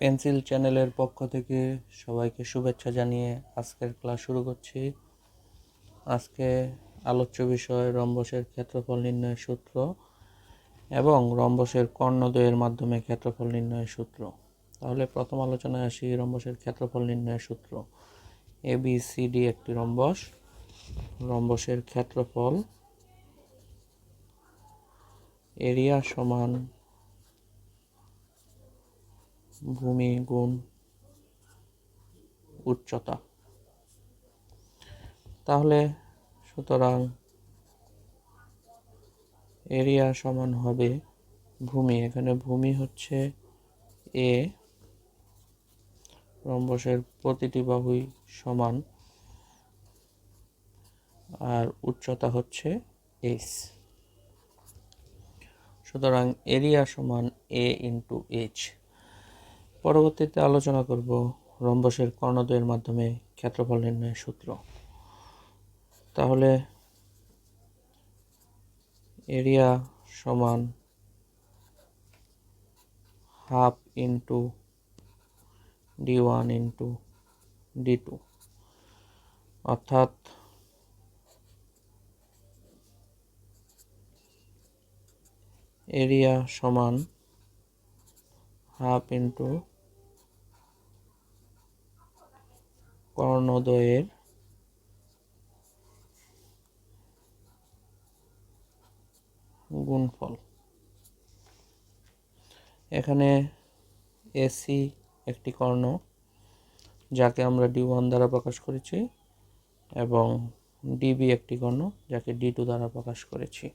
Pencil চ্যানেলের পক্ষ থেকে সবাইকে শুভেচ্ছা জানিয়ে আজকের ক্লাস শুরু করছি। আজকে আলোচ্য বিষয় রম্বসের ক্ষেত্রফল নির্ণয়ের সূত্র এবং রম্বসের কর্ণদ্বয়ের মাধ্যমে ক্ষেত্রফল নির্ণয়ের সূত্র। তাহলে প্রথম আলোচনায় আসি রম্বসের ক্ষেত্রফল নির্ণয়ের সূত্র। এ বি সি ডি একটি রম্বস। রম্বসের ক্ষেত্রফল এরিয়া সমান ভূমি গুণ উচ্চতা। তাহলে সুতরাং এরিয়া সমান হবে ভূমি। এখানে ভূমি হচ্ছে এ রম্বসের প্রতিটি বাহুই সমান। আর উচ্চতা হচ্ছে এস সুতরাং এরিয়া সমান এ ইন্টু এইচ পরবর্তীতে আলোচনা করব রম্বসের কর্ণদ্বয়ের মাধ্যমে ক্ষেত্রফল নির্ণয়ের সূত্র। তাহলে এরিয়া সমান half into D one into D two. অর্থাৎ এরিয়া সমান হাফ ইন্টু কর্ণদ্বয়ের গুণফল। এখানে এসি একটি কর্ণ, যাকে আমরা ডি ওয়ান দ্বারা প্রকাশ করেছি, এবং ডিবি একটি কর্ণ, যাকে ডি টু দ্বারা প্রকাশ করেছি।